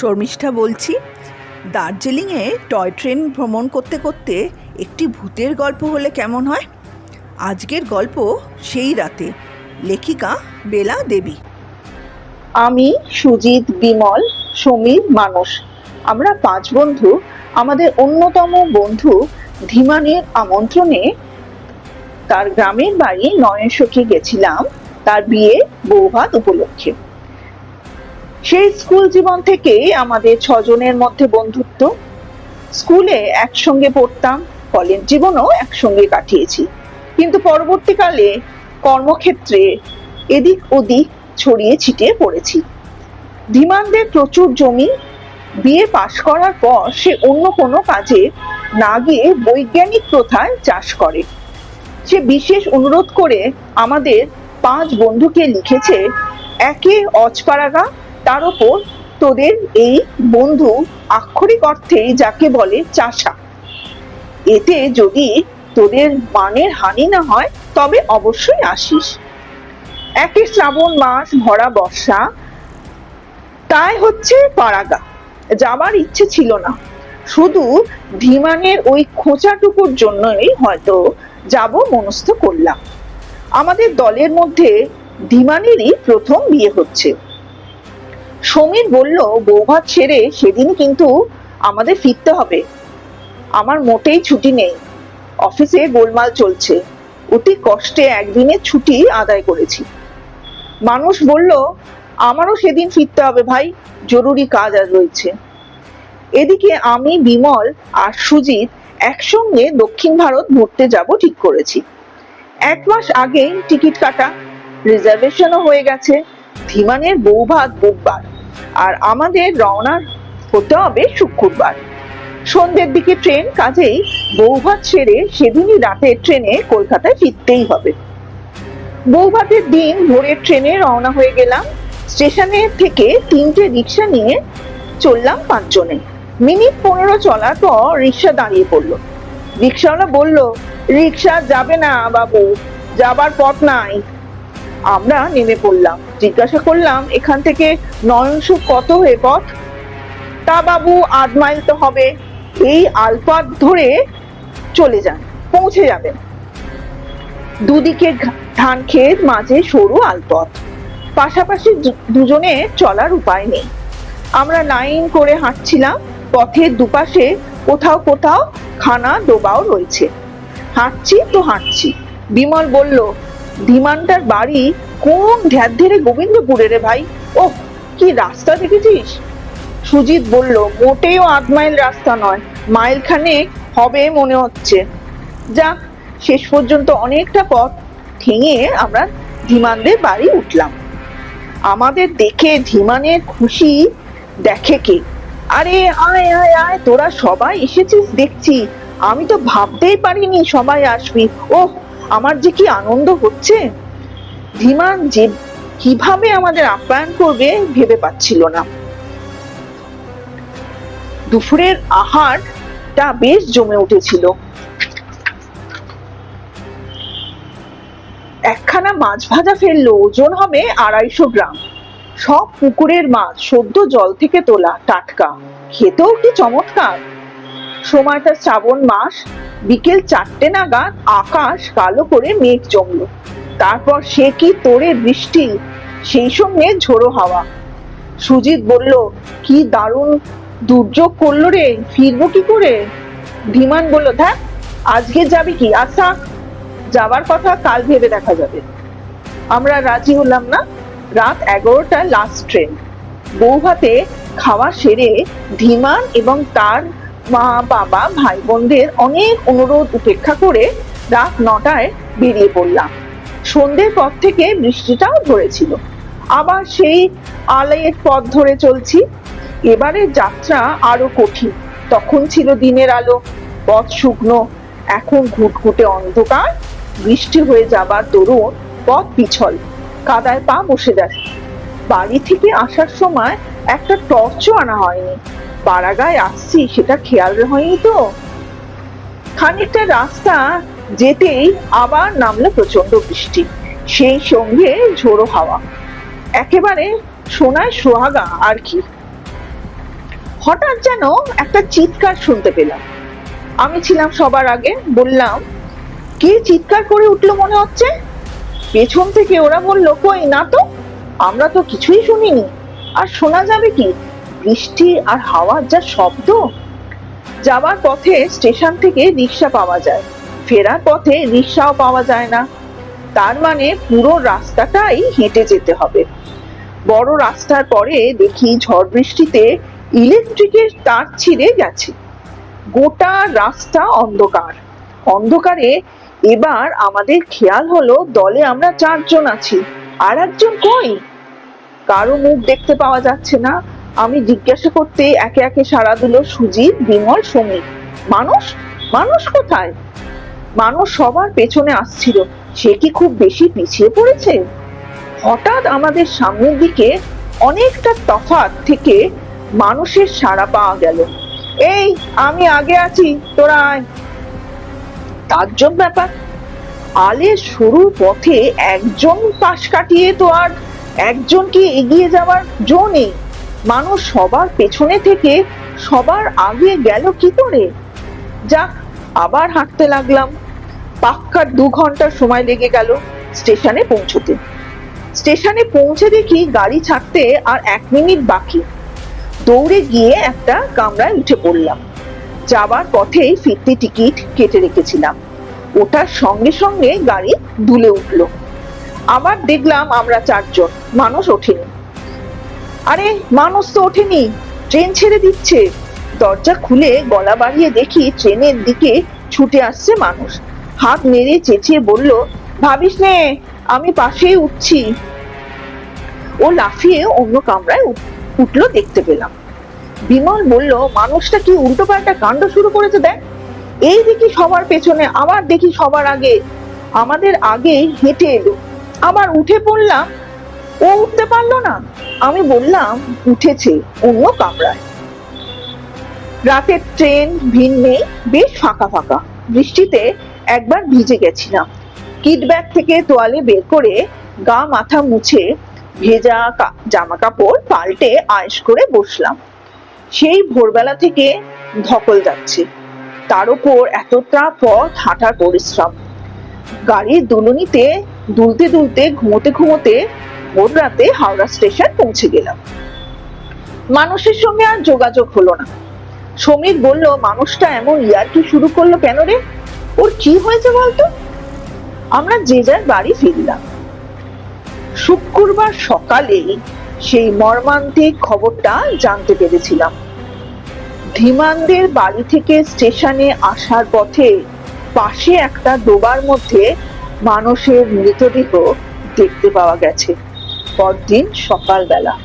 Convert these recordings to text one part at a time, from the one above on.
শর্মিষ্ঠা বলছি, দার্জিলিংয়ে toy train ভ্রমণ করতে করতে একটি ভূতের গল্প হলে কেমন হয়? আজকের গল্প সেই রাতে। লেখিকা বেলা দেবী। আমি সুজিত বিমল, সমীর মানস। আমরা পাঁচ বন্ধু, আমাদের অন্যতম বন্ধু ধীমানের আমন্ত্রণে তার গ্রামের বাড়ি নয়নসখী গেছিলাম, তার বিয়ে বৌভাত উপলক্ষে। সেই স্কুল জীবন থেকে আমাদের ছজনের মধ্যে বন্ধুত্ব। স্কুলে একসঙ্গে পড়তাম, কলেজ জীবনও একসঙ্গে কাটিয়েছি। কিন্তু পরবর্তীকালে কর্মক্ষেত্রে এদিক ওদিক ছড়িয়ে ছিটিয়ে পড়েছি। ধীমানদের প্রচুর জমি বিয়ে পাশ করার পর সে অন্য কোনো কাজে না গিয়ে বৈজ্ঞানিক প্রথায় চাষ করে। সে বিশেষ অনুরোধ করে আমাদের পাঁচ বন্ধুকে লিখেছে, একে অজপাড়াগা তার ওপর তোদের এই বন্ধু আক্ষরিক অর্থেই যাকে বলে চাষা। এতে যদি তোদের মানের হানি না হয়, তবে অবশ্যই আসিস। একে শ্রাবণ মাস, ভরা বর্ষা, তাই হচ্ছে পাড়াগা যাবার ইচ্ছে ছিল না। শুধু ধীমানের ওই খোঁচাটুকুর জন্যই হয়তো যাব মনস্থ করলাম। আমাদের দলের মধ্যে ধীমানেরই প্রথম বিয়ে হচ্ছে। সমীর বলল, বৌভাত সেরে সেদিন কিন্তু আমাদের ফিরতে হবে। আমার মোটেই ছুটি নেই। অফিসে গোলমাল চলছে। অতি কষ্টে একদিনের ছুটি আদায় করেছি। মানুষ বলল, আমারও সেদিন ফিরতে হবে ভাই, জরুরি কাজ আর রয়েছে। এদিকে আমি, বিমল আর সুজিত একসঙ্গে দক্ষিণ ভারত ঘুরতে যাব ঠিক করেছি। এক মাস আগেই টিকিট কাটা। রিজার্ভেশনও হয়ে গেছে। ধীমানের বৌভাত বুধবার। আর আমাদের রওনার হতে হবে শুক্রবার। সন্ধ্যের দিকে ট্রেন কাজেই বৌভাত সেরে সেদিনই রাতের ট্রেনে কলকাতায় ফিরতেই হবে। বৌভাতের দিন ভোরের ট্রেনে রওনা হয়ে গেলাম। স্টেশনে থেকে তিনটে রিক্সা নিয়ে চললাম পাঁচজনে। মিনিট পনেরো চলার পর রিক্সা দাঁড়িয়ে পড়ল। রিক্সাওয়ালা বলল রিক্সা যাবে না বাবু, যাবার পথ নাই। আমরা নেমে পড়লাম। জিজ্ঞাসা করলাম, এখান থেকে নয়নসু কত হয়ে পথ? তা বাবু, আধ মাইল তো হবে। এই আলপথ ধরে চলে যান, পৌঁছে যাবেন। দুদিকে ধান ক্ষেত মাঝে সরু আলপথ। পাশাপাশি দুজনে চলার উপায় নেই। আমরা লাইন করে হাঁটছিলাম, পথের দুপাশে কোথাও কোথাও খানা ডোবাও রয়েছে। হাঁটছি তো হাঁটছি। বিমল বলল ধীমানটার বাড়ি কোন ঢ্যার ধরে গোবিন্দপুরে রে ভাই? ও কি রাস্তা দেখেছিস? সুজিত বলল, মোটেও আধ মাইল রাস্তা নয় মাইল খানেক হবে মনে হচ্ছে। যাক, শেষ পর্যন্ত অনেকটা পথ ঠেঙে আমরা ধীমানদের বাড়ি উঠলাম। আমাদের দেখে ধীমানের খুশি দেখে কে? আরে, আয় আয় আয়, তোরা সবাই এসেছিস দেখছি। আমি তো ভাবতেই পারিনি সবাই আসবি। ও আমার যে কি আনন্দ হচ্ছে? ধীমান যে কীভাবে আমাদের আপ্যায়ন করবে ভেবে পাচ্ছিল না। দুপুরের আহারটা বেশ জমে উঠেছিল। একখানা মাছ ভাজা ফেলল, ওজন হবে আড়াইশো গ্রাম। সব পুকুরের মাছ, সদ্য জল থেকে তোলা টাটকা। খেতেও কি চমৎকার! সময়টা শ্রাবণ মাস, বিকেল চারটে নাগাদ আকাশ কালো করে মেঘ জমলো। তারপর সে কি তোরে বৃষ্টি? সেই সঙ্গে ঝোড়ো হাওয়া। সুজিত বলল, কি দারুণ দুর্যোগ করল রে, ফিরবো কি করে? ধীমান বলল ধ্যাত আজকে যাবি কি? আচ্ছা যাবার কথা কাল ভেবে দেখা যাবে। আমরা রাজি হলাম না। রাত এগারোটা লাস্ট ট্রেন বৌভাতে খাওয়া সেরে ধীমান এবং তার মা, বাবা ভাই বোনদের অনেক অনুরোধ উপেক্ষা করে রাত নটায় বেরিয়ে পড়লাম। সন্ধ্যের পর থেকে বৃষ্টিটাও ধরেছিল। আবার সেই আলয়ের পথ ধরে চলছি। এবারে যাত্রা আরও কঠিন। তখন ছিল দিনের আলো, পথ শুকনো, এখন ঘুটঘুটে অন্ধকার। বৃষ্টি হয়ে যাবার দরুন পথ পিছল। কাদায় পা বসে যাচ্ছে। বাড়ি থেকে আসার সময় একটা টর্চও আনা হয়নি। পাড়াগায় আসছি, সেটা খেয়াল হয়নি তো। খানিকটা রাস্তা যেতেই আবার নামলো প্রচণ্ড বৃষ্টি, সেই সঙ্গে ঝোড়ো হাওয়া। একেবারে সোনায় সোহাগা, আর কি। হঠাৎ যেন একটা চিৎকার শুনতে পেলাম। আমি ছিলাম সবার আগে, বললাম, কে চিৎকার করে উঠল মনে হচ্ছে? পেছন থেকে ওরা বলল, কই, না তো? আমরা তো কিছুই শুনিনি। আর শোনা যাবে কি? বৃষ্টি আর হাওয়ার যা শব্দ? যাবার পথে স্টেশন থেকে রিক্সা পাওয়া যায়। ফেরার পথে রিক্সাও পাওয়া যায় না। তার মানে পুরো রাস্তাটাই হেঁটে যেতে হবে। বড় রাস্তার পরে দেখি ঝড় বৃষ্টিতে ইলেকট্রিকের তার ছিঁড়ে গেছে। গোটা রাস্তা অন্ধকার। অন্ধকারে এবার আমাদের খেয়াল হলো দলে আমরা চারজন আছি। আর একজন কই? কারও মুখ দেখতে পাওয়া যাচ্ছে না। আমি জিজ্ঞাসা করতে একে একে সাড়া দিল সুজিত, বিমল, সমীর। মানুষ? মানুষ কোথায়? মানুষ সবার পেছনে আসছিল। সে কি খুব বেশি পিছিয়ে পড়েছে? হঠাৎ আমাদের সামনের দিকে অনেকটা তফাৎ থেকে মানুষের সাড়া পাওয়া গেল। এই, আমি আগে আছি, তোরা আয়। তাজ্জব ব্যাপার। আলে সরু পথে একজন পাশ কাটিয়ে তো আর একজনকে এগিয়ে যাওয়ার জো নেই। মানুষ সবার পেছনে থেকে সবার আগে গেল কি করে? যাক, আবার হাঁটতে লাগলাম। পাক্কা দু ঘণ্টা সময় লেগে গেল স্টেশনে পৌঁছতে। স্টেশনে পৌঁছে দেখি গাড়ি ছাড়তে আর এক মিনিট বাকি। দৌড়ে গিয়ে একটা কামরায় উঠে পড়লাম। যাবার পথেই ফিরতি টিকিট কেটে রেখেছিলাম। ওটার সঙ্গে সঙ্গে গাড়ি দুলে উঠল। আবার দেখলাম আমরা চারজন। মানুষ ওঠেনি। আরে, মানুষ তো ওঠেনি। ট্রেন ছেড়ে দিচ্ছে। দরজা খুলে গলা বাড়িয়ে দেখি ট্রেনের দিকে ছুটে আসছে মানুষ। হাত নেড়ে চেঁচিয়ে বলল, ভাবিস নে, আমি পাশেই উঠছি। ও লাফিয়ে অন্য কামরায় উঠ- উঠল দেখতে পেলাম। বিমল বলল, মানুষটা কি উল্টো পাল্টা কাণ্ড শুরু করেছে দেখ। এই দেখি সবার পেছনে, আবার দেখি সবার আগে। আমাদের আগে হেঁটে এলো। আবার উঠে পড়লাম। ও উঠতে পারল না। আমি বললাম, উঠেছে, অন্য কামরায়। রাতের ট্রেন, ভিড় নেই, বেশ ফাঁকা ফাঁকা। বৃষ্টিতে একবার ভিজে গেছিলাম। কিট ব্যাগ থেকে তোয়ালে বের করে গা মাথা মুছে ভেজা জামা কাপড় পাল্টে আয়েশ করে বসলাম। সেই ভোরবেলা থেকে ধকল যাচ্ছে। তার উপর এতটা পথ হাঁটার পরিশ্রম। গাড়ির দুলুনিতে দুলতে দুলতে, ঘুমোতে ঘুমোতে ভোর রাতে হাওড়া স্টেশন পৌঁছে গেলাম। মানুষের সঙ্গে আর যোগাযোগ হলো না। সমীর বলল, মানুষটা এমন ইয়ার্কি শুরু করল কেন রে? ওর কি হয়েছে বলতো? আমরা যে যার বাড়ি ফিরলাম। শুক্রবার সকালে সেই মর্মান্তিক খবরটা জানতে পেরেছিলাম। ধীমানদের বাড়ি থেকে স্টেশনে আসার পথে পাশে একটা ডোবার মধ্যে মানুষের মৃতদেহ দেখতে পাওয়া গেছে। পরদিন সকালবেলা।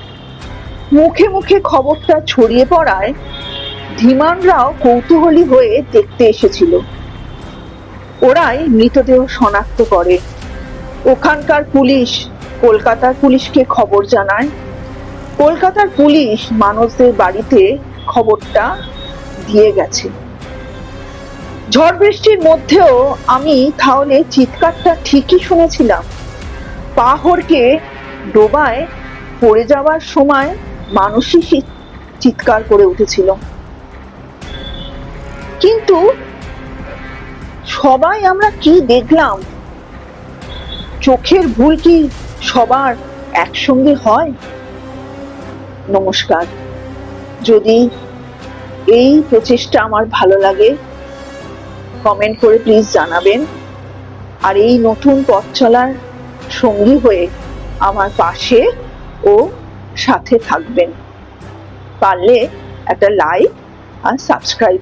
মুখে মুখে খবরটা ছড়িয়ে পড়ায় ধীমানরাও কৌতূহলী হয়ে দেখতে এসেছিল। ওরাই মৃতদেহ শনাক্ত করে। ওখানকার পুলিশ কলকাতার পুলিশকে খবর জানায়। কলকাতার পুলিশ মানুষদের বাড়িতে খবরটা দিয়ে গেছে। ঝড় বৃষ্টির মধ্যেও আমি তাহলে চিৎকারটা ঠিকই শুনেছিলাম। পাহড়কে ডোবায় পড়ে যাওয়ার সময় মানুষই চিৎকার করে উঠেছিল। কিন্তু সবাই আমরা কি দেখলাম? চোখের ভুল কি সবার একসঙ্গে হয়? নমস্কার। যদি এই প্রচেষ্টা আমার ভালো লাগে কমেন্ট করে প্লিজ জানাবেন। আর এই নতুন পথ চলার সঙ্গী হয়ে আমার পাশে ও সাথে থাকবেন। পারলে একটা লাইক আর সাবস্ক্রাইব